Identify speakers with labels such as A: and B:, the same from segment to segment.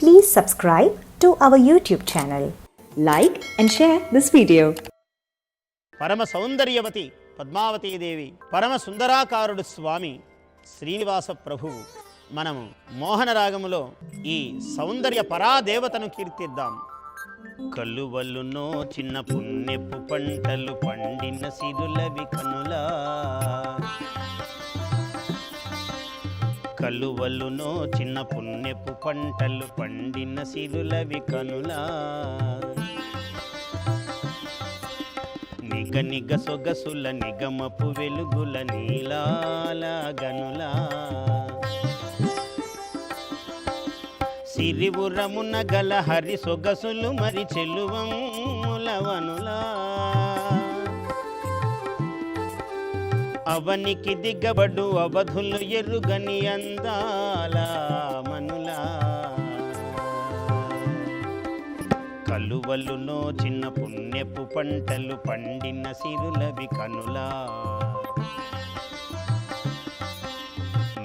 A: Please subscribe to our YouTube channel. Like and share this video.
B: పరమ సౌందర్యవతి పద్మావతీదేవి పరమ సుందరాకారుడు స్వామి శ్రీనివాస ప్రభువు మనము మోహన రాగములో ఈ సౌందర్య పరాదేవతను కీర్తిద్దాం కలువలునో చిన్న పుణ్యపు పంటలు పండిన సిరులవి కనులా కలువలునో చిన్న పుణ్యపు పంటలు పండిన సిరులవి కనులా. నిగ నిగ సొగసుల నిగమపు వెలుగుల నీలాల గనులా. సిరివురమున గల హరి సొగసులు మరి చెలువములవనులా అవనికి దిగబడు అవధులు ఎరుగని అందాల మనులా. కలువలు చిన్న పుణ్యపు పంటలు పండిన సిరులవి కనులా.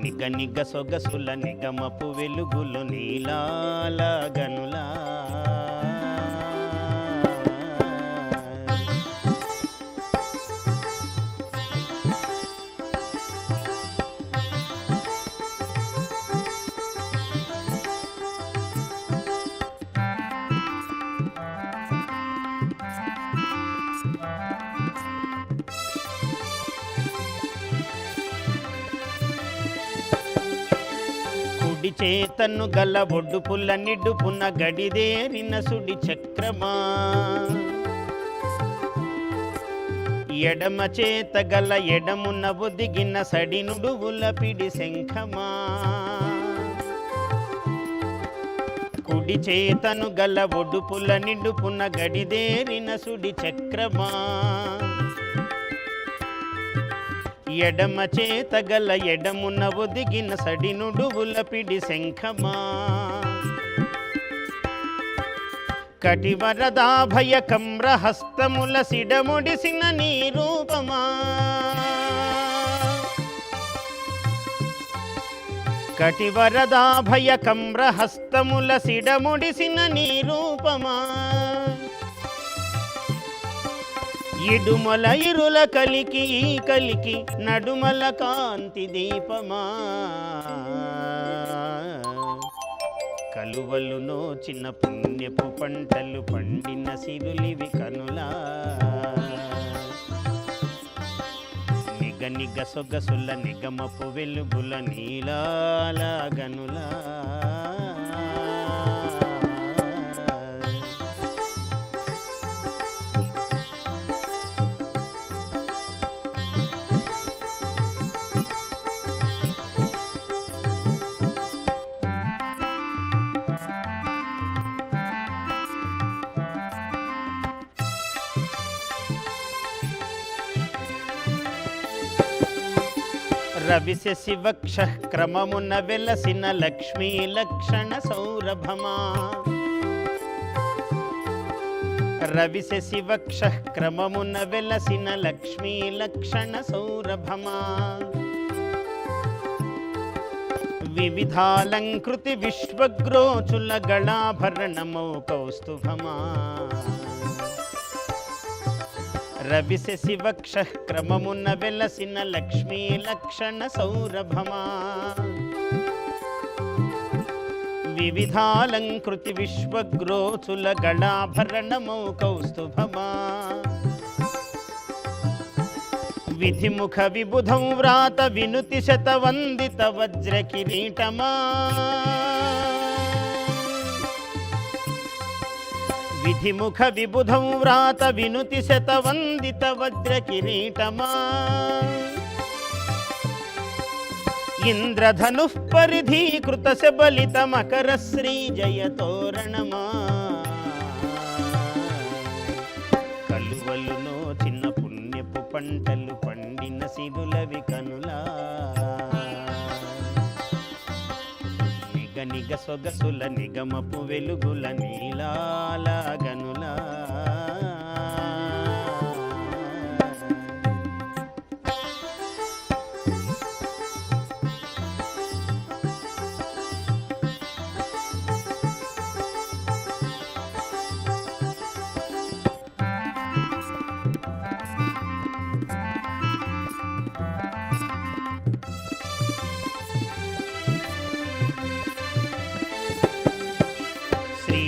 B: నిగ నిగ సొగసుల నిగమపు వెలుగులు నీలాల గనులా. కుడి చేతను గల ఒడ్డు పుల్ల నిడుపున గడిదేరిన సుడి చక్రమా. ఎడమ చేత గల ఎడమున ఒదిగిన సడినుడువుల పిడి శంఖమా. కుడి చేతను గల ఒడుపుల నిడుపున గడిదేరిన సుడి చక్రమా. ఎడమ చేత గల ఎడమున ఒదిగిన సడినుడువుల పిడి శంఖమా. కటివరదాభయ కమ్రహస్తముల సిడముడిసిన నీ రూపమా. కటివరదాభయ కమ్రహస్తముల సిడముడిసిన నీ రూపమా. ఇడుమల ఇరుల కలికి ఈ కలికి నడుమల కాంతి దీపమా. కలువలునో చిన్న పుణ్యపు పంటలు పండిన సిరులివి కనులా. నిగ నిగ సొగసుల నిగమపు వెలుగుల నీలాల గనులా రవిశ శివక్ష క్రమమున వెలసిన లక్ష్మీ లక్షణ సౌరభమా. రవిశ శివక్ష క్రమమున వెలసిన లక్ష్మీ లక్షణ సౌరభమా. వివిధాలంకృతి విశ్వగ్రోచుల గళాభరణమౌ కౌస్తుభమా. రవిశ శివక్ష క్రమమున్న వెలసిన లక్ష్మీ లక్షణ సౌరభమా వివిధాలంకృతి విశ్వగ్రోచుల గళాభరణమౌ కౌస్తుభమా విధిముఖ విబుధం వ్రాత వినుతి శతవందిత వజ్ర కిరీటమా విధిముఖ విబుధం వ్రాత వినుతి శతవందిత వజ్ర కిరీటమా ఇంద్రధను పరిధీకృత శబలిత మకర శ్రీ జయ తోరణమా కలువలునో చిన్న పుణ్యపు పంటలు పండిన సిరులవి కనులా నిగ సొగసుల నిగమపు వెలుగుల నీలాల గనులా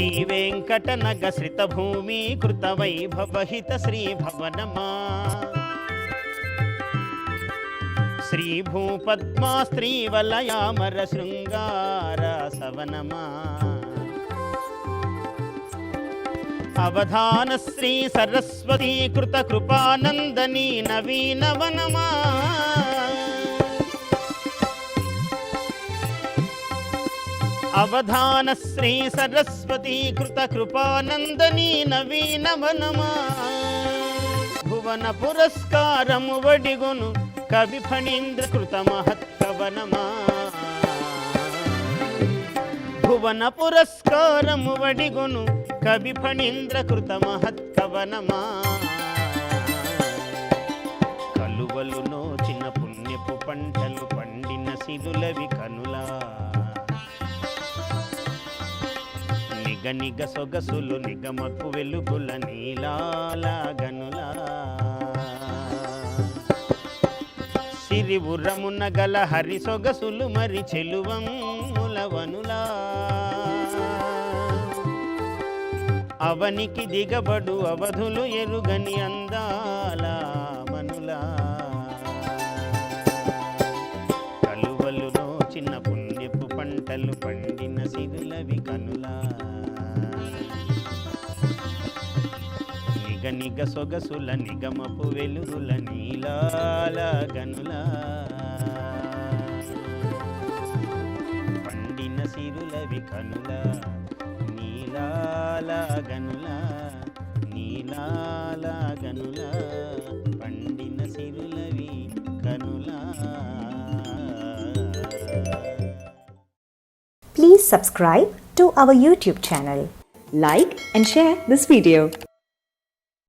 B: శ్రీ వెంకటనగ శ్రిత భూమీకృత వైభవహిత శ్రీ భవనమా. శ్రీ భూపద్మా స్త్రీ వలయామర శృంగార సవనమా. అవధాన శ్రీ సరస్వతీ కృత కృపానందనీ నవీనవనమా అవధాన శ్రీ సరస్వతీ కృత కృపానందనీ నవీనవనమా భువన పురస్కారము వడిగొను కవి ఫణీంద్ర కృత మహత్కవనమా భువన పురస్కారము వడిగొను కవి ఫణీంద్ర కృత మహత్కవనమా కలువలు నోచిన పుణ్యపు పంటలు పండిన సిరులవి కనులా. నిగ నిగ సొగసులు నిగమకు వెలుగుల నీలాల గనులా సిరి ఉర్రమున గల హరి సొగసులు మరి చెలువములవనులా. అవనికి దిగబడు అవధులు ఎరుగని అందాల మనులా కలువలు నోచిన పుణ్యపు పంటలు పండిన సిరులవి కనులా. నిగ సొగసుల నిగమపు వెలుగుల నీలాల గనులా పండిన సిరులవి కనుల నీలాల గనుల నీలాల గనుల పండిన సిరులవి కనులా
A: Please subscribe to our YouTube channel. Like and share this video.